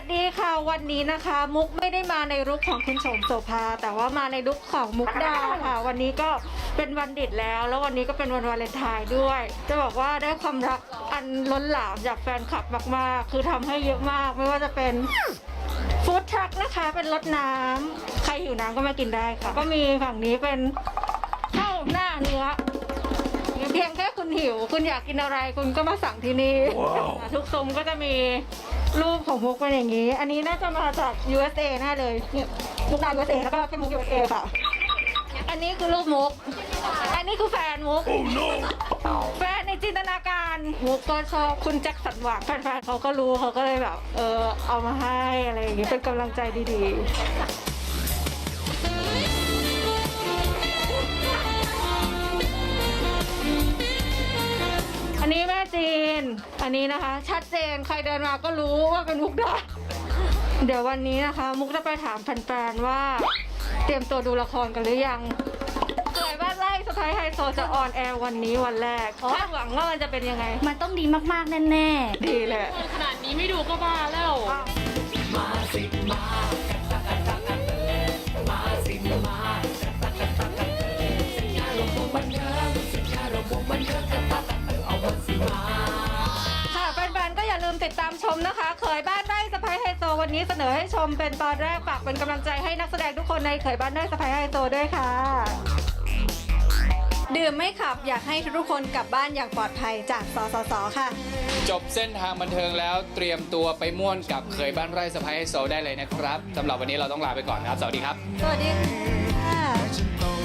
สดีค่ะวันนี้นะคะ มุกไม่ได้มาในลุคของคุณโสมโสภาแต่ว่ามาในลุคของมุกดาค่ะ วันนี้ก็เป็นวันเด็ดแล้ว แล้ววันนี้ก็เป็นวันวาเลนไทน์ด้วย จะบอกว่าได้ความรักอันล้นหลามจากแฟนคลับมากๆ คือทำให้เยอะมาก ไม่ว่าจะเป็นฟู้ดทรัคนะคะเป็นรถน้ำใครหิวน้ำก็มากินได้ค่ะ ก็มีฝั่งนี้เป็นข้าวหน้าเนื้อเพียงแค่คุณ หิว คุณอยากกินอะไรคุณก็มาสั่งที่นี่ ทุกซุ้มก็จะมีรูปของมุกเป็นอย่างนี้ อันนี้น่าจะมาจาก USA แน่เลยเนี่ยมุกดา USA แล้วก็แค่มุก USA ค่ะ อันนี้คือรูปมุก อันนี้คือแฟนมุก แฟนในจินตนาการมุกก็ชอบคุณแจ็คสันหวังแฟนๆเขาก็รู้เขาก็เลยแบบ เออเอามาให้อะไรอย่างงี้เป็นกำลังใจดีๆ น อันนี้นะคะ ชัดเจนใครเดินมาก็รู้ว่าเป็นมุกดาเดี๋ยววันนี้นะคะ มุกจะไปถามแฟนๆว่า เตรียมตัวดูละครกันหรือยังเคยบ้านไล่สไปไฮโซจะออนแอร์วันนี้วันแรกคาดหวังว่ามันจะเป็นยังไง มันต้องดีมากๆแน่ดีเลยขนาดนี้ไม่ดูก็บ้าแล้วค่ะ มติดตามชมนะคะเคยบ้านไร่สไปไฮโซวันนี้เสนอให้ชมเป็นตอนแรกฝากเป็นกำลังใจให้นักแสดงทุกคนในเคยบ้านไร่สไปไฮโซด้วยค่ะๆดื่มไม่ขับอยากให้ทุกคนกลับบ้านอย่างปลอดภัยจากสสสค่ะ จบเส้นทางบันเทิงแล้วเตรียมตัวไปม่วนกับเคยบ้านไร่สะพายไฮโซได้เลยนะครับสำหรับวันนี้เราต้องลาไปก่อนครับ สวัสดีครับ สวัสดีค่ะ